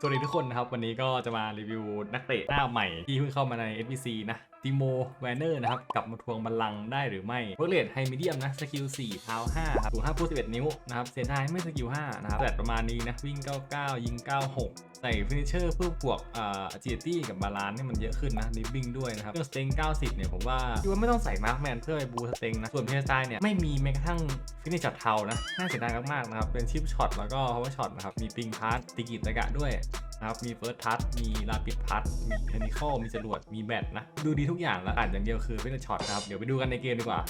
สวัสดีทุกคนนะครับ วันนี้ก็จะมารีวิวนักเตะหน้าใหม่ที่เพิ่งเข้ามาใน FBC นะ ติโมแวนเนอร์นะครับ กลับมาทวงบัลลังก์ได้หรือไม่เวิร์กเลดไฮมีเดียมนะ สกิล4เท้า5ครับสูง5ฟุต11 นิ้วนะครับเซนไดไม่สกิล5นะครับแต่ประมาณนี้นะ วิ่ง 99 ยิง 96 ใส่ฟินิเชอร์เพื่อบวกอ่า agility กับบาลานซ์นี่มันเยอะขึ้นนะลิฟวิ่งด้วยนะครับเรื่องสเต็ง90 เนี่ยผมว่าคิดว่าไม่ต้องใส่มาร์คแมนเพื่อไปบูสเต็งนะส่วนเพสไตเนี่ยไม่มีแม้กระทั่งฟินิชช็อตเทานะน่าเสียดายมากๆนะครับเป็นชิปช็อตแล้วก็ power shot นะครับมีปิงพาร์ตติกิตะกะด้วยนะครับมีเฟิร์สทัชมีลาปิดพัทมีเทนิคอลมีจรวดมีแบตนะดูดีทุกอย่างแล้วอ่านอย่างเดียวคือเป็นช็อตนะครับ เดี๋ยวไปดูกันในเกมดีกว่า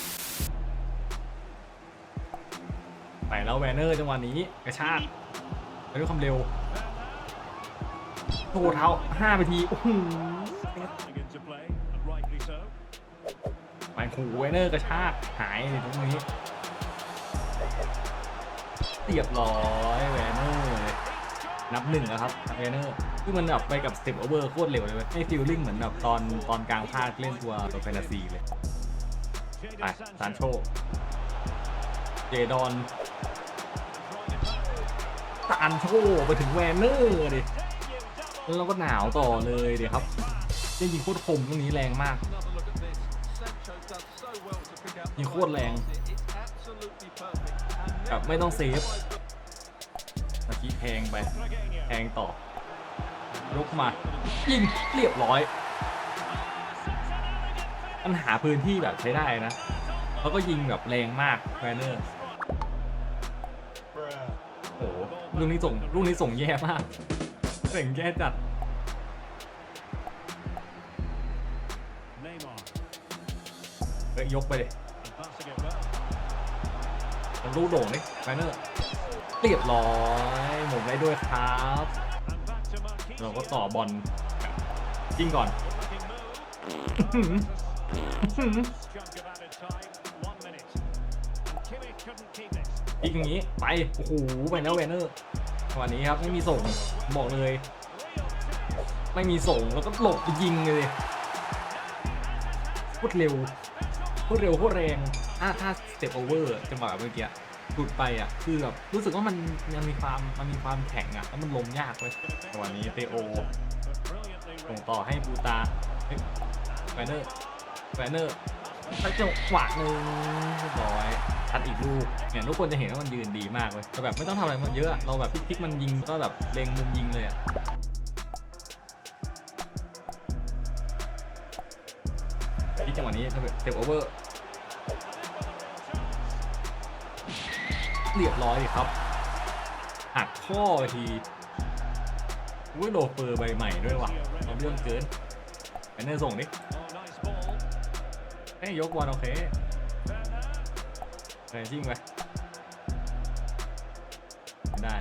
ไปแล้วแวนเนอร์จังหวะนี้กระชากไปด้วยความเร็วโอ้โหเท้าห้าไปทีโอ้โหไปหูแวนเนอร์กระชากหายในตรงนี้เรียบร้อยแวนเนอร์ นับหนึ่งแล้วครับแวนเนอร์คือมันแบบไปกับสเต็ปโอเวอร์โคตรเร็วเลยเว้ยให้ฟิลลิ่งเหมือนแบบตอนตอนกลางภาคเล่นตัวตัวแฟนตาซีเลย ไปซานโชเจดอนซานโชไปถึงแวนเนอร์ดิแล้วเราก็หนาวต่อเลยเดี๋ยวครับจริงๆโคตรคมตรงนี้แรงมากยิงโคตรแรงแบบไม่ต้องเซฟ กี้แทงไปแทงต่อยกมายิงเรียบร้อยปัญหาพื้นที่แบบใช้ได้นะแล้วก็ยิงแบบแรงมากแวนเนอร์โอ้โหลูกนี้ส่งลูกนี้ส่งแย่มากเส่งแย่จัดเอ้ยยกไปเลย And passing it well. มันลูกโด่งนี่แวนเนอร์ เรียบร้อยหมุนได้ด้วยครับ เราก็ต่อบอลยิงก่อน Looking move. Chunk of added time. One minute. And Kimmich couldn't keep it. ยิงอย่างนี้ไป โอ้โหไปแล้วแวนเนอร์วันนี้ครับไม่มีส่งบอกเลย ไม่มีส่งแล้วก็หลบยิงเลยโคตรเร็วโคตรเร็วโคตรแรงถ้าถ้าสเต็ปโอเวอร์จังหวะเมื่อกี้ หลุดไปอะคือแบบรู้สึกว่ามันยังมีความมันมีความแข็งอะแล้วมันลงยากเลยจังหวะนี้เตโอส่งต่อให้บูตาแวนเนอร์แวนเนอร์แล้วจังหวะหนึ่งเรียบร้อยทัดอีกลูกเนี่ยทุกคนจะเห็นว่ามันยืนดีมากเลยแต่แบบไม่ต้องทำอะไรมันเยอะเราแบบพลิกๆมันยิงก็แบบเล็งมุมยิงเลยอะที่จังหวะนี้เต็ปโอเวอร์ เรียบร้อยดิครับหักข้อทีอุ้ยโลเปอร์ใบใหม่ด้วยว่ะเอาเรื่องเกินแวนเนอร์ส่งดิให้ยกบอลโอเค Werner. เลยยิงไปไม่ได้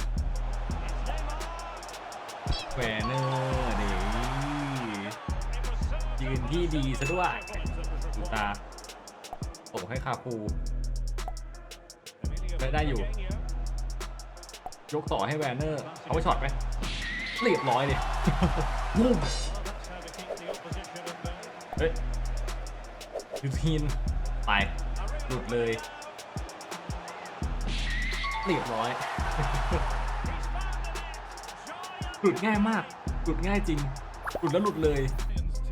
แหวนเนอร์ดี It was so ยืนที่ดีซะด้วยดูตาส่งให้คาฟู ได้ได้อยู่ Butragueño. ยกต่อให้แวนเนอร์เอาไปช็อตไหมเรียบร้อยเลยบุ้ม Well, that's how to keep the opposition at bay. เฮ้ยยูทีนไปหลุดเลยเรียบร้อยหลุดง่ายมากหลุดง่ายจริงหลุดแล้วหลุดเลย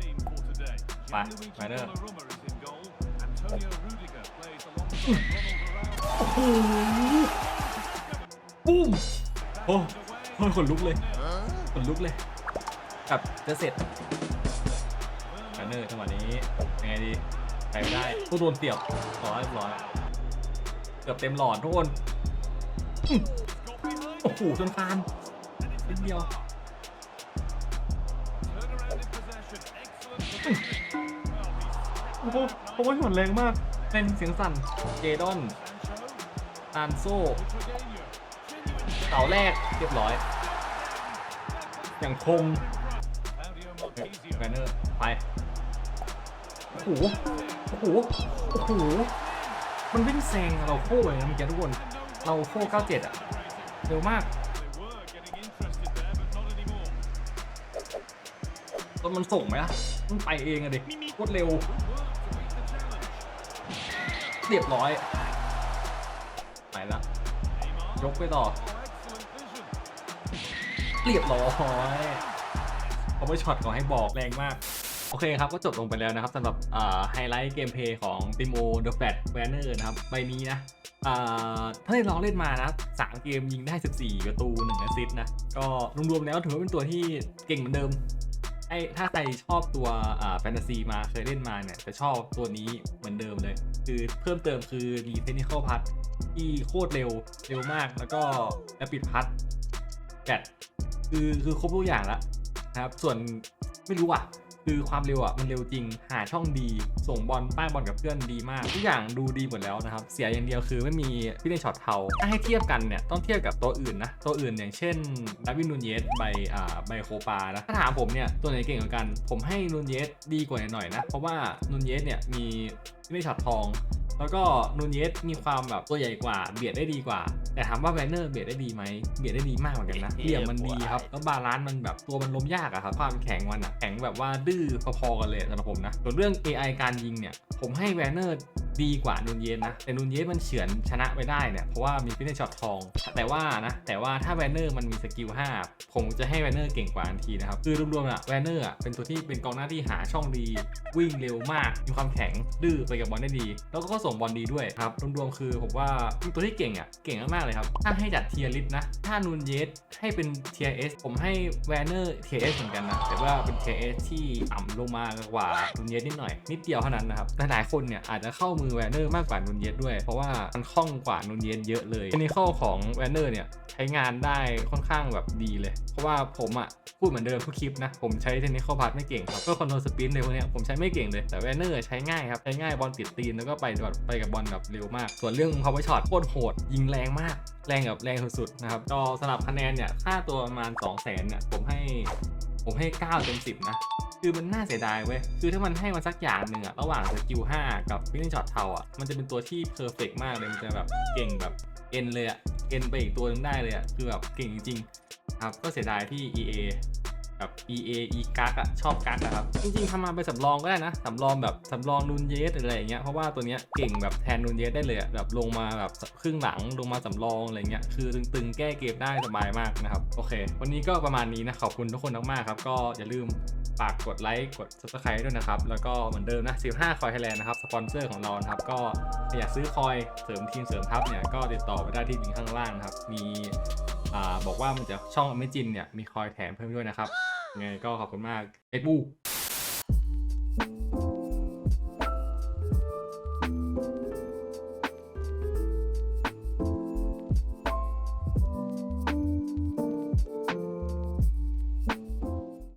team for today. Bye. Gianluigi Bye there. Donnarumma โอ้ปุ้มโอ้โหขนลุกเลยขนลุกเลยแบบจะเสร็จแบนเนอร์จังหวะนี้ยังไงดีไปไม่ได้ผู้โดนเสียบร้อยเรียบร้อยเกือบเต็มหลอดทุกคนโอ้โหจนคานนิดเดียวโอ้โหโอ้ยหมดแรงมากเล่นเสียงสั่นเจดอน Sancho. ตานโซ่ Butragueño. Genuine เสาแรกเรียบร้อย อย่างคมแบนเนอร์ไปโอ้โหโอ้โหโอ้โหมันวิ่งแซงเราโค้เลยนะเมื่อกี้ทุกคนเราโค้97 อะ เร็วมาก They were getting interested there, but not anymore. แล้วมันส่งไหมล่ะมันไปเองอะดิโคตรเร็ว เรียบร้อย ยกไปต่อ เรียบร้อยเขาไม่ช็อตขอให้บอกแรงมาก โอเคครับ ก็จบลงไปแล้วนะครับสำหรับไฮไลท์เกมเพย์ของติโมเดอะแฟตแวนเนอร์นะครับใบนี้นะอ่าถ้าได้ลองเล่นมานะสามเกมยิงได้ 14 ประตู1แอสซิสต์นะ ก็รวมๆแล้วถือว่าเป็นตัวที่เก่งเหมือนเดิมไอ้ถ้าใครชอบตัวแฟนตาซีมาเคยเล่นมาเนี่ยจะชอบตัวนี้เหมือนเดิมเลย คือเพิ่มเติมคือมีเทคนิคพัท ที่โคตรเร็วเร็วมากแล้วก็แอปิดพัทแกดคือคือครบทุกอย่างแล้วนะครับ ส่วนไม่รู้อะ คือความเร็วอะมันเร็วจริงหาช่องดี ส่งบอลป้ายบอลกับเพื่อนดีมาก ทุกอย่างดูดีหมดแล้วนะครับ เสียอย่างเดียวคือไม่มีพี่ในช็อตเทาถ้าให้เทียบกันเนี่ยต้องเทียบกับตัวอื่นนะ ตัวอื่นอย่างเช่นดาวินนูนเยสใบอ่าใบโคปานะถ้าถามผมเนี่ยตัวไหนเก่งกว่ากัน ผมให้นูนเยสดีกว่าหน่อยนะเพราะว่านูนเยสเนี่ยมีพี่ในช็อตทอง แล้วก็นูนเยสมีความแบบตัวใหญ่กว่าเบียดได้ดีกว่า แต่ถามว่าแวนเนอร์เบียดได้ดีไหมเบียดได้ดีมากเหมือนกันนะเหลี่ยมมันดีครับแล้วบาลานซ์มันแบบตัวมันล้มยากอะครับความแข็งมันอะแข็งแบบว่าดื้อพอๆกันเลยสำหรับผมนะส่วนเรื่อง AI การยิงเนี่ยผมให้แวนเนอร์ดีกว่านูนเยสนะ แต่นูนเยสมันเฉือนชนะไปได้เนี่ย เพราะว่ามีฟินเนช็อตทอง แต่ว่านะ แต่ว่าถ้าแวนเนอร์มันมีสกิล 5 ผมจะให้แวนเนอร์เก่งกว่าทันทีนะครับ คือรวมๆอะแวนเนอร์อะเป็นตัวที่เป็นกองหน้าที่หาช่องดี วิ่งเร็วมาก มีความแข็งดื้อไปกับบอลได้ดี แล้วก็ส่งบอลดีด้วยครับรวมๆคือผมว่าเป็นตัวที่เก่งอะเก่งมากๆเลยครับ ถ้าให้จัดเทียร์ลิสต์นะ ถ้านูนเยสให้เป็นเทียร์เอสผมให้แวนเนอร์เทียร์เอสเหมือนกันนะแต่ว่าเป็นเทียร์เอสที่ต่ำลงมากว่านูนเยสนิดหน่อย นิดเดียวเท่านั้นนะครับหลายๆคนเนี่ยอาจจะเข้ามือแวนเนอร์มากกว่านูนเยสด้วย เพราะว่ามันคล่องกว่านูนเยสเยอะเลยเทคนิคของแวนเนอร์เนี่ยใช้งานได้ค่อนข้างแบบดีเลย เพราะว่าผมอะพูดเหมือนเดิมทุกคลิปนะ ผมใช้เทคนิคพาร์ทไม่เก่งครับก็คอนโทรลสปินในพวกเนี้ยผมใช้ไม่เก่งเลยแต่แวนเนอร์ใช้ง่ายครับ ใช้ง่ายบอลติดตีนแล้วก็ไปแบบไปกับบอลแบบเร็วมาก ส่วนเรื่อง power shot โคตรโหด ยิงแรงมาก แรงแบบแรงสุดๆนะครับก็สำหรับคะแนนเนี่ยค่าตัวประมาณ 2 0 0 0 0นเนี่ยผมให้ผมให้ 9 เต็ม 10 นะ คือมันน่าเสียดายเว้ย คือถ้ามันให้มาสักอย่างหนึ่งอะระหว่างสกิล 5 กับฟินิชช็อตเทาอะมันจะเป็นตัวที่เพอร์เฟกมากเลย มันจะแบบเก่งแบบเอ็นเลยอะเอ็นไปอีกตัวหนึงได้เลยอะคือแบบเก่งจริงๆครับ ก็เสียดายที่ EA กับ EA e กักอะชอบกักอะครับ จริงๆทำมาเป็นสำรองก็ได้นะ สำรองแบบสำรองนูนเยสอะไรอย่างเงี้ยเพราะว่าตัวเนี้ยเก่งแบบแทนนูนเยสได้เลยอะแบบลงมาแบบครึ่งหลังลงมาสำรองอะไรเงี้ยคือตึงๆ แก้เกมได้สบายมากนะครับ โอเค วันนี้ก็ประมาณนี้นะ ขอบคุณทุกคนมากๆครับ ก็อย่าลืมฝากกดไลค์กด subscribe ด้วยนะครับ แล้วก็เหมือนเดิมนะ 15 คอยไทยแลนด์นะครับ สปอนเซอร์ของเรานะครับ ก็ถ้าอยากซื้อคอยเสริมทีมเสริมทัพเนี่ยก็ติดต่อไปได้ที่ลิงก์ข้างล่างนะครับมี อ่าบอกว่ามันจะช่องอเมจินเนี่ยมีคอยแถมเพิ่มด้วยนะครับยังไงก็ขอบคุณมากเอ็ดบู